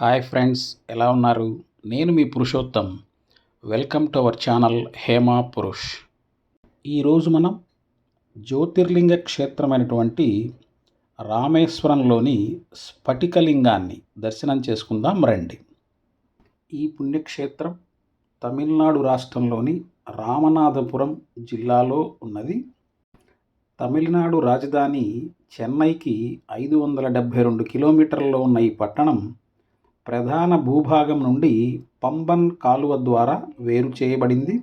Hi friends ఎలా ఉన్నారు? నేను మీ Purushottam. Welcome to our channel Hema Purush. ఈరోజు మనం జ్యోతిర్లింగ క్షేత్రమైనటువంటి రామేశ్వరంలోని స్ఫటికలింగాన్ని దర్శనం చేసుకుందాం రండి. ఈ పుణ్యక్షేత్రం తమిళనాడు రాష్ట్రంలోని రామనాథపురం జిల్లాలో ఉన్నది. తమిళనాడు రాజధాని చెన్నైకి ఐదు వందల డెబ్భై రెండు కిలోమీటర్లలో ఉన్న ఈ పట్టణం ప్రధాన భూభాగం నుండి పంబన్ కాలువ ద్వారా వేరు చేయబడింది.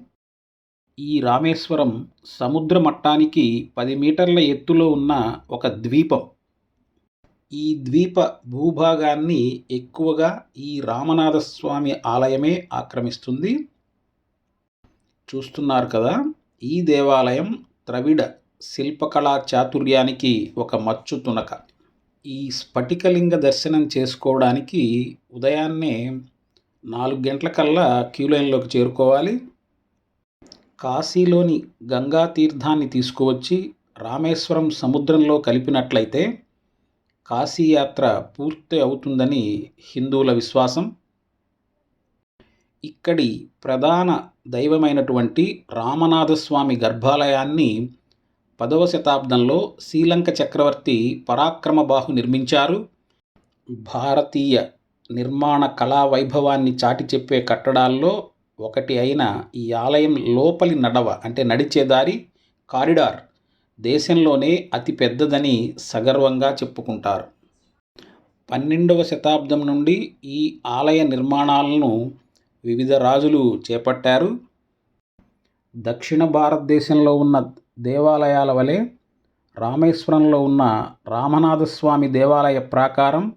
ఈ రామేశ్వరం సముద్ర మట్టానికి పది మీటర్ల ఎత్తులో ఉన్న ఒక ద్వీపం. ఈ ద్వీప భూభాగాన్ని ఎక్కువగా ఈ రామనాథస్వామి ఆలయమే ఆక్రమిస్తుంది. చూస్తున్నారు కదా ఈ దేవాలయం ద్రవిడ శిల్పకళా చాతుర్యానికి ఒక మచ్చు తునక. ఈ స్ఫటికలింగ దర్శనం చేసుకోవడానికి ఉదయాన్నే నాలుగు గంటల కల్లా క్యూ లైన్లోకి చేరుకోవాలి. కాశీలోని గంగా తీర్థాన్ని తీసుకువచ్చి రామేశ్వరం సముద్రంలో కలిపినట్లయితే కాశీయాత్ర పూర్తి అవుతుందని హిందువుల విశ్వాసం. ఇక్కడి ప్రధాన దైవమైనటువంటి రామనాథస్వామి గర్భాలయాన్ని పదవ శతాబ్దంలో శ్రీలంక చక్రవర్తి పరాక్రమబాహు నిర్మించారు. భారతీయ నిర్మాణ కళా వైభవాన్ని చాటి చెప్పే కట్టడాల్లో ఒకటి అయిన ఈ ఆలయం లోపలి నడవ అంటే నడిచే దారి కారిడార్. దేశంలోనే అతి పెద్దదని సగర్వంగా చెప్పుకుంటారు. పన్నెండవ శతాబ్దం నుండి ఈ ఆలయ నిర్మాణాలను వివిధ రాజులు చేపట్టారు. దక్షిణ భారతదేశంలో ఉన్న దేవాలయాల వలె రామేశ్వరంలో ఉన్న రామనాథస్వామి దేవాలయ ప్రాకారం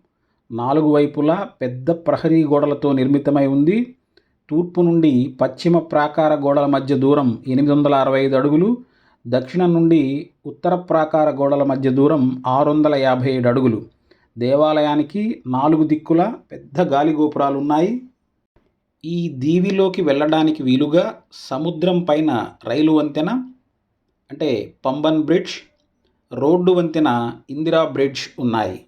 నాలుగు వైపులా పెద్ద ప్రహరీ గోడలతో నిర్మితమై ఉంది. తూర్పు నుండి పశ్చిమ ప్రాకార గోడల మధ్య దూరం ఎనిమిది వందల అరవై ఐదు అడుగులు దక్షిణం నుండి ఉత్తర ప్రాకార గోడల మధ్య దూరం ఆరు వందల యాభై ఏడు అడుగులు. దేవాలయానికి నాలుగు దిక్కుల పెద్ద గాలి గోపురాలు ఉన్నాయి ఈ దీవిలోకి వెళ్ళడానికి వీలుగా సముద్రం పైన రైలు వంతెన అంటే పంబన్ బ్రిడ్జ్ రోడ్డు వంతెన ఇందిరా బ్రిడ్జ్ ఉన్నాయి.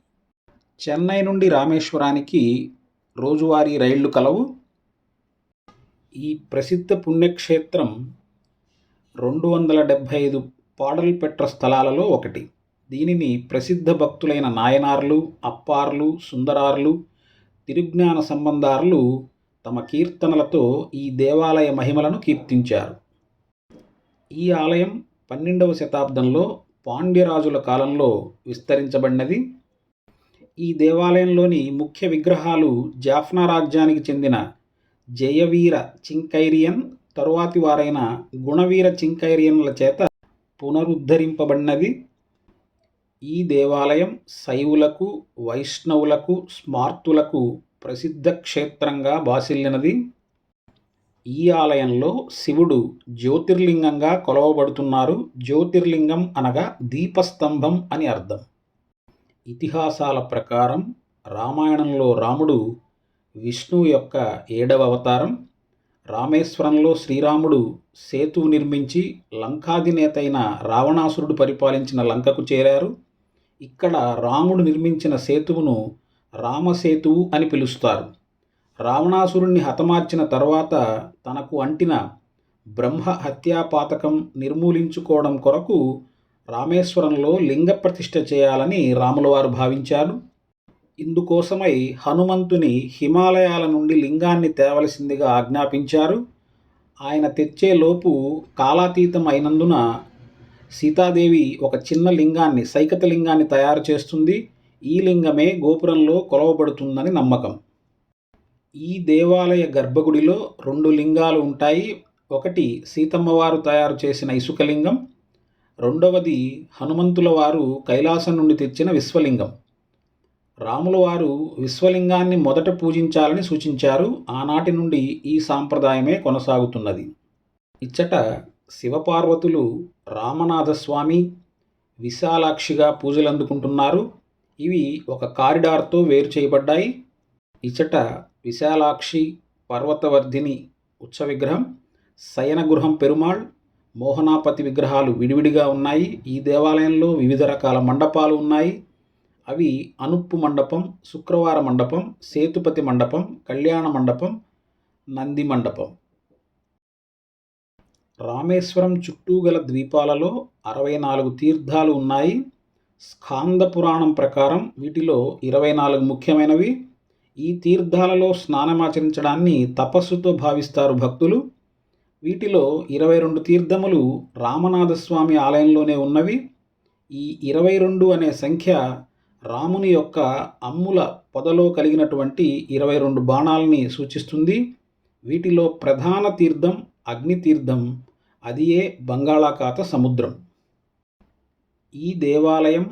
చెన్నై నుండి రామేశ్వరానికి రోజువారీ రైళ్ళు కలవు. ఈ ప్రసిద్ధ పుణ్యక్షేత్రం రెండు వందల డెబ్భై ఐదు పాడల్పెట్ర స్థలాలలో ఒకటి. దీనిని ప్రసిద్ధ భక్తులైన నాయనార్లు అప్పార్లు సుందరార్లు తిరుజ్ఞాన సంబంధారులు తమ కీర్తనలతో ఈ దేవాలయ మహిమలను కీర్తించారు. ఈ ఆలయం పన్నెండవ శతాబ్దంలో పాండ్యరాజుల కాలంలో విస్తరించబడినది. ఈ దేవాలయంలోని ముఖ్య విగ్రహాలు జాఫ్నా రాజ్యానికి చెందిన జయవీర చింకైరియన్ తరువాతి వారైన గుణవీర చింకైరియన్ల చేత పునరుద్ధరింపబడినది. ఈ దేవాలయం శైవులకు వైష్ణవులకు స్మార్తులకు ప్రసిద్ధ క్షేత్రంగా బాసిల్లినది. ఈ ఆలయంలో శివుడు జ్యోతిర్లింగంగా కొలవబడుతున్నారు. జ్యోతిర్లింగం అనగా దీపస్తంభం అని అర్థం. ఇతిహాసాల ప్రకారం రామాయణంలో రాముడు విష్ణువు యొక్క ఏడవ అవతారం రామేశ్వరంలో శ్రీరాముడు సేతువు నిర్మించి లంకాధినేతైన రావణాసురుడు పరిపాలించిన లంకకు చేరారు. ఇక్కడ రాముడు నిర్మించిన సేతువును రామసేతువు అని పిలుస్తారు. రావణాసురుణ్ణి హతమార్చిన తర్వాత తనకు అంటిన బ్రహ్మ హత్యాపాతకం నిర్మూలించుకోవడం కొరకు రామేశ్వరంలో లింగ ప్రతిష్ఠ చేయాలని రాములవారు భావించారు. ఇందుకోసమై హనుమంతుని హిమాలయాల నుండి లింగాన్ని తేవలసిందిగా ఆజ్ఞాపించారు. ఆయన తెచ్చేలోపు కాలాతీతం అయినందున సీతాదేవి ఒక చిన్న లింగాన్ని సైకత లింగాన్ని తయారు చేస్తుంది. ఈ లింగమే గోపురంలో కొలవబడుతుందని నమ్మకం. ఈ దేవాలయ గర్భగుడిలో రెండు లింగాలు ఉంటాయి. ఒకటి సీతమ్మవారు తయారు చేసిన ఇసుక లింగం రెండవది హనుమంతుల వారు కైలాసం నుండి తెచ్చిన విశ్వలింగం. రాముల వారు విశ్వలింగాన్ని మొదట పూజించాలని సూచించారు. ఆనాటి నుండి ఈ సాంప్రదాయమే కొనసాగుతున్నది. ఇచ్చట శివపార్వతులు రామనాథస్వామి విశాలాక్షిగా పూజలు అందుకుంటున్నారు ఇవి ఒక కారిడార్తో వేరు చేయబడ్డాయి. ఇచ్చట విశాలాక్షి పర్వతవర్ధిని ఉత్సవ విగ్రహం శయనగృహం పెరుమాళ్ మోహనాపతి విగ్రహాలు విడివిడిగా ఉన్నాయి. ఈ దేవాలయంలో వివిధ రకాల మండపాలు ఉన్నాయి. అవి అనుప్పు మండపం శుక్రవార మండపం సేతుపతి మండపం కళ్యాణ మండపం నంది మండపం. రామేశ్వరం చుట్టూ గల ద్వీపాలలో అరవై నాలుగు తీర్థాలు ఉన్నాయి. స్కాంద పురాణం ప్రకారం వీటిలో ఇరవై నాలుగు ముఖ్యమైనవి. ఈ తీర్థాలలో స్నానమాచరించడాన్ని తపస్సుతో భావిస్తారు భక్తులు. వీటిలో ఇరవై రెండు తీర్థములు రామనాథస్వామి ఆలయంలోనే ఉన్నవి. ఈ ఇరవై రెండు అనే సంఖ్య రాముని యొక్క అమ్ముల పొదలో కలిగినటువంటి ఇరవై రెండు బాణాలని సూచిస్తుంది. వీటిలో ప్రధాన తీర్థం అగ్నితీర్థం అదియే బంగాళాఖాత సముద్రం. ఈ దేవాలయం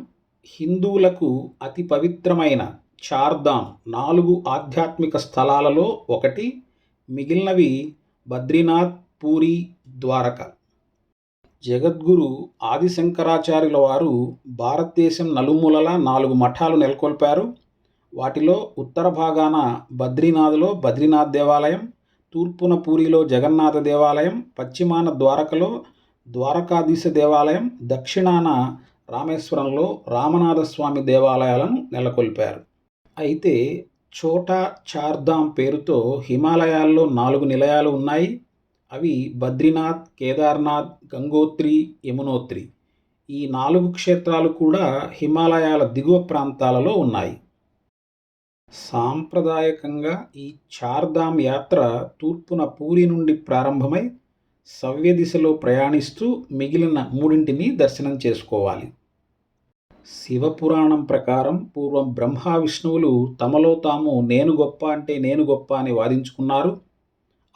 హిందువులకు అతి పవిత్రమైన చార్ధామ్ నాలుగు ఆధ్యాత్మిక స్థలాలలో ఒకటి మిగిలినవి బద్రీనాథ్ పూరి ద్వారక. జగద్గురు ఆదిశంకరాచార్యుల వారు భారతదేశం నలుమూలల నాలుగు మఠాలు నెలకొల్పారు. వాటిలో ఉత్తర భాగాన బద్రీనాథ్లో బద్రీనాథ్ దేవాలయం తూర్పున పూరిలో జగన్నాథ దేవాలయం పశ్చిమాన ద్వారకలో ద్వారకాధీశ దేవాలయం దక్షిణాన రామేశ్వరంలో రామనాథస్వామి దేవాలయాలను నెలకొల్పారు. అయితే ఛోటా చార్ధామ్ పేరుతో హిమాలయాల్లో నాలుగు నిలయాలు ఉన్నాయి. అవి బద్రీనాథ్ కేదార్నాథ్ గంగోత్రి యమునోత్రి. ఈ నాలుగు క్షేత్రాలు కూడా హిమాలయాల దిగువ ప్రాంతాలలో ఉన్నాయి. సాంప్రదాయకంగా ఈ చార్ధామ్ యాత్ర తూర్పున పూరి నుండి ప్రారంభమై సవ్య దిశలో ప్రయాణిస్తూ మిగిలిన మూడింటిని దర్శనం చేసుకోవాలి. శివపురాణం ప్రకారం పూర్వం బ్రహ్మ విష్ణువులు తమలో తాము నేను గొప్ప అంటే నేను గొప్ప అని వాదించుకున్నారు.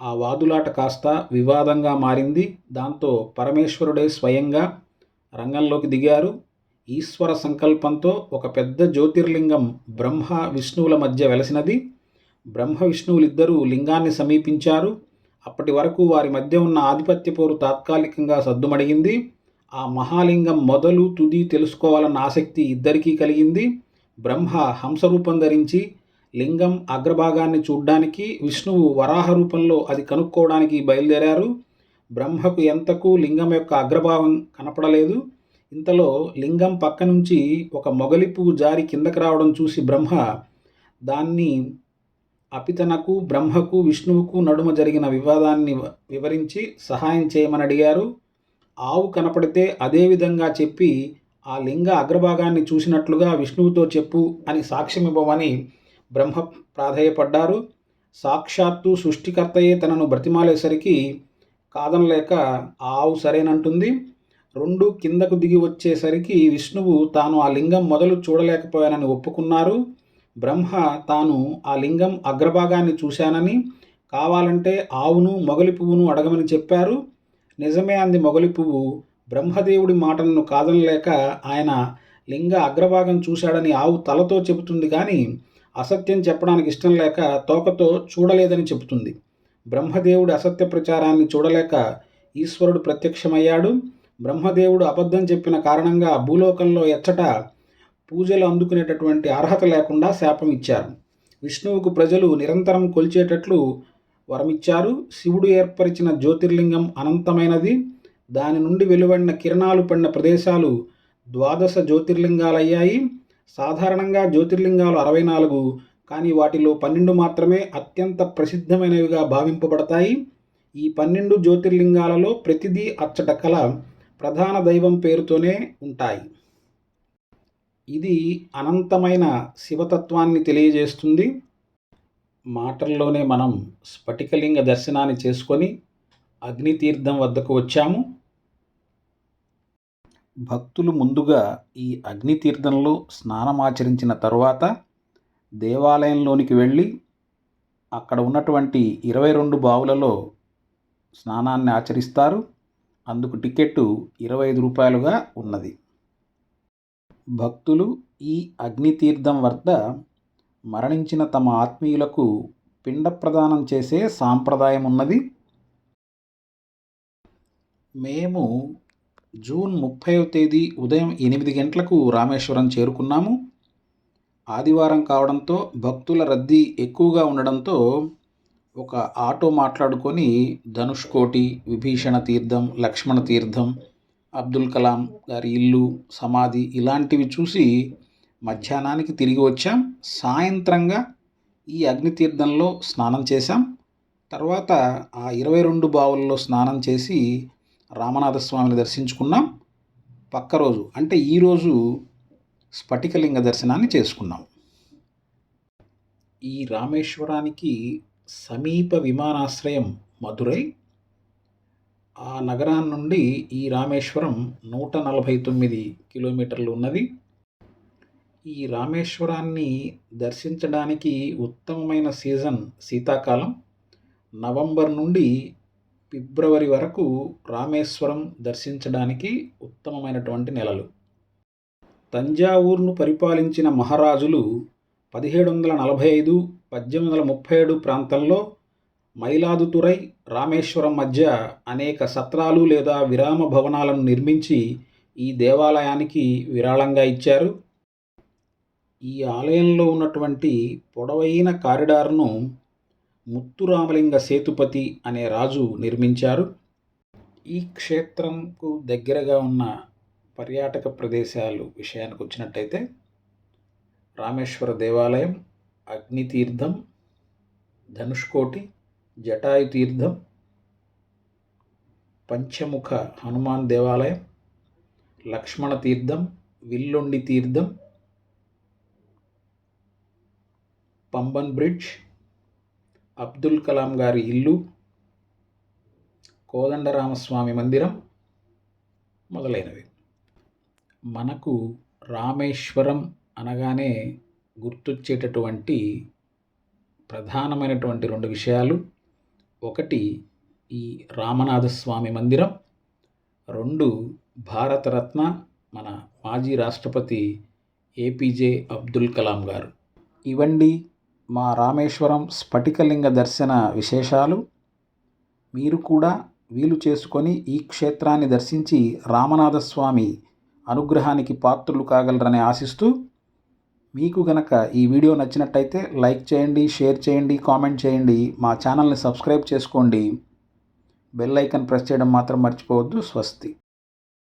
ఆ వాదులాట కాస్త వివాదంగా మారింది. దాంతో పరమేశ్వరుడే స్వయంగా రంగంలోకి దిగారు. ఈశ్వర సంకల్పంతో ఒక పెద్ద జ్యోతిర్లింగం బ్రహ్మ విష్ణువుల మధ్య వెలసినది. బ్రహ్మ విష్ణువులిద్దరూ లింగాన్ని సమీపించారు. అప్పటి వరకు వారి మధ్య ఉన్న ఆధిపత్య పోరు తాత్కాలికంగా సద్దుమడిగింది ఆ మహాలింగం మొదలు తుది తెలుసుకోవాలన్న ఆసక్తి ఇద్దరికీ కలిగింది. బ్రహ్మ హంసరూపం ధరించి లింగం అగ్రభాగాన్ని చూడ్డానికి విష్ణువు వరాహ రూపంలో అది కనుక్కోవడానికి బయలుదేరారు. బ్రహ్మకు ఎంతకు లింగం యొక్క అగ్రభావం కనపడలేదు. ఇంతలో లింగం పక్క నుంచి ఒక మొగలి పువ్వు జారి కిందకు రావడం చూసి బ్రహ్మ దాన్ని అపితనకు బ్రహ్మకు విష్ణువుకు నడుమ జరిగిన వివాదాన్ని వివరించి సహాయం చేయమని అడిగారు. ఆవు కనపడితే అదేవిధంగా చెప్పి ఆ లింగ అగ్రభాగాన్ని చూసినట్లుగా విష్ణువుతో చెప్పు అని సాక్ష్యమివ్వమని బ్రహ్మ ప్రాధేయపడ్డారు. సాక్షాత్తు సృష్టికర్తయే తనను బ్రతిమాలేసరికి కాదనలేక ఆ ఆవు సరేనంటుంది. రెండు కిందకు దిగి వచ్చేసరికి విష్ణువు తాను ఆ లింగం మొదలు చూడలేకపోయానని ఒప్పుకున్నారు. బ్రహ్మ తాను ఆ లింగం అగ్రభాగాన్ని చూశానని కావాలంటే ఆవును మొగలి పువ్వును అడగమని చెప్పారు. నిజమే అంది మొగలి పువ్వు. బ్రహ్మదేవుడి మాటలను కాదనలేక ఆయన లింగ అగ్రభాగం చూశాడని ఆవు తలతో చెబుతుంది కానీ అసత్యం చెప్పడానికి ఇష్టం లేక తోకతో చూడలేదని చెబుతుంది. బ్రహ్మదేవుడి అసత్య ప్రచారాన్ని చూడలేక ఈశ్వరుడు ప్రత్యక్షమయ్యాడు. బ్రహ్మదేవుడు అబద్ధం చెప్పిన కారణంగా భూలోకంలో ఎచ్చట పూజలు అందుకునేటటువంటి అర్హత లేకుండా శాపం ఇచ్చారు. విష్ణువుకు ప్రజలు నిరంతరం కొలిచేటట్లు వరమిచ్చారు. శివుడు ఏర్పరిచిన జ్యోతిర్లింగం అనంతమైనది. దాని నుండి వెలువడిన కిరణాలు పడిన ప్రదేశాలు ద్వాదశ జ్యోతిర్లింగాలయ్యాయి. సాధారణంగా జ్యోతిర్లింగాలు అరవై నాలుగు కానీ వాటిలో పన్నెండు మాత్రమే అత్యంత ప్రసిద్ధమైనవిగా భావింపబడతాయి. ఈ పన్నెండు జ్యోతిర్లింగాలలో ప్రతిదీ అచ్చట కల ప్రధాన దైవం పేరుతోనే ఉంటాయి. ఇది అనంతమైన శివతత్వాన్ని తెలియజేస్తుంది. మాటల్లోనే మనం స్ఫటికలింగ దర్శనాన్ని చేసుకొని అగ్నితీర్థం వద్దకు వచ్చాము. భక్తులు ముందుగా ఈ అగ్నితీర్థంలో స్నానమాచరించిన తరువాత దేవాలయంలోనికి వెళ్ళి అక్కడ ఉన్నటువంటి ఇరవై రెండు బావులలో స్నానాన్ని ఆచరిస్తారు. అందుకు టికెట్టు ఇరవై ఐదు రూపాయలుగా ఉన్నది. భక్తులు ఈ అగ్నితీర్థం వద్ద మరణించిన తమ ఆత్మీయులకు పిండ ప్రదానం చేసే సాంప్రదాయం ఉన్నది మేము జూన్ ముప్పైవ తేదీ ఉదయం ఎనిమిది గంటలకు రామేశ్వరం చేరుకున్నాము. ఆదివారం కావడంతో భక్తుల రద్దీ ఎక్కువగా ఉండడంతో ఒక ఆటో మాట్లాడుకొని ధనుష్కోటి విభీషణ తీర్థం లక్ష్మణ తీర్థం అబ్దుల్ కలాం గారి ఇల్లు సమాధి ఇలాంటివి చూసి మధ్యాహ్నానికి తిరిగి వచ్చాం. సాయంత్రంగా ఈ అగ్నితీర్థంలో స్నానం చేశాం. తర్వాత ఆ ఇరవై రెండు బావుల్లో స్నానం చేసి రామనాథస్వామిని దర్శించుకున్నాం. పక్క రోజు అంటే ఈరోజు స్ఫటికలింగ దర్శనాన్ని చేసుకున్నాం. ఈ రామేశ్వరానికి సమీప విమానాశ్రయం మధురై ఆ నగరాన్ని నుండి ఈ రామేశ్వరం నూట నలభై తొమ్మిది కిలోమీటర్లు ఉన్నది. ఈ రామేశ్వరాన్ని దర్శించడానికి ఉత్తమమైన సీజన్ శీతాకాలం. నవంబర్ నుండి ఫిబ్రవరి వరకు రామేశ్వరం దర్శించడానికి ఉత్తమమైనటువంటి నెలలు. తంజావూరును పరిపాలించిన మహారాజులు పదిహేడు వందల నలభై ఐదు పద్దెనిమిది వందల ముప్పై ఏడు ప్రాంతంలో మైలాదుతురై రామేశ్వరం మధ్య అనేక సత్రాలు లేదా విరామ భవనాలను నిర్మించి ఈ దేవాలయానికి విరాళంగా ఇచ్చారు. ఈ ఆలయంలో ఉన్నటువంటి పొడవైన కారిడార్ను ముత్తురామలింగ సేతుపతి అనే రాజు నిర్మించారు. ఈ క్షేత్రంకు దగ్గరగా ఉన్న పర్యాటక ప్రదేశాలు విషయానికి వచ్చినట్టయితే రామేశ్వర దేవాలయం అగ్నితీర్థం ధనుష్కోటి జటాయు తీర్థం పంచముఖ హనుమాన్ దేవాలయం లక్ష్మణ తీర్థం విల్లుండి తీర్థం పంబన్ బ్రిడ్జ్ అబ్దుల్ కలాం గారి ఇల్లు కోదండరామస్వామి మందిరం మొదలైనవి. మనకు రామేశ్వరం అనగానే గుర్తొచ్చేటటువంటి ప్రధానమైనటువంటి రెండు విషయాలు. ఒకటి ఈ రామనాథస్వామి మందిరం. రెండు భారతరత్న మన మాజీ రాష్ట్రపతి ఏపీజే అబ్దుల్ కలాం గారు. ఇవండి మా రామేశ్వరం స్ఫటికలింగ దర్శన విశేషాలు. మీరు కూడా వీలు చేసుకొని ఈ క్షేత్రాన్ని దర్శించి రామనాథస్వామి అనుగ్రహానికి పాత్రులు కాగలరని ఆశిస్తూ మీకు గనక ఈ వీడియో నచ్చినట్టయితే లైక్ చేయండి షేర్ చేయండి కామెంట్ చేయండి మా ఛానల్ని సబ్స్క్రైబ్ చేసుకోండి. బెల్ ఐకన్ ప్రెస్ చేయడం మాత్రం మర్చిపోవద్దు. స్వస్తి.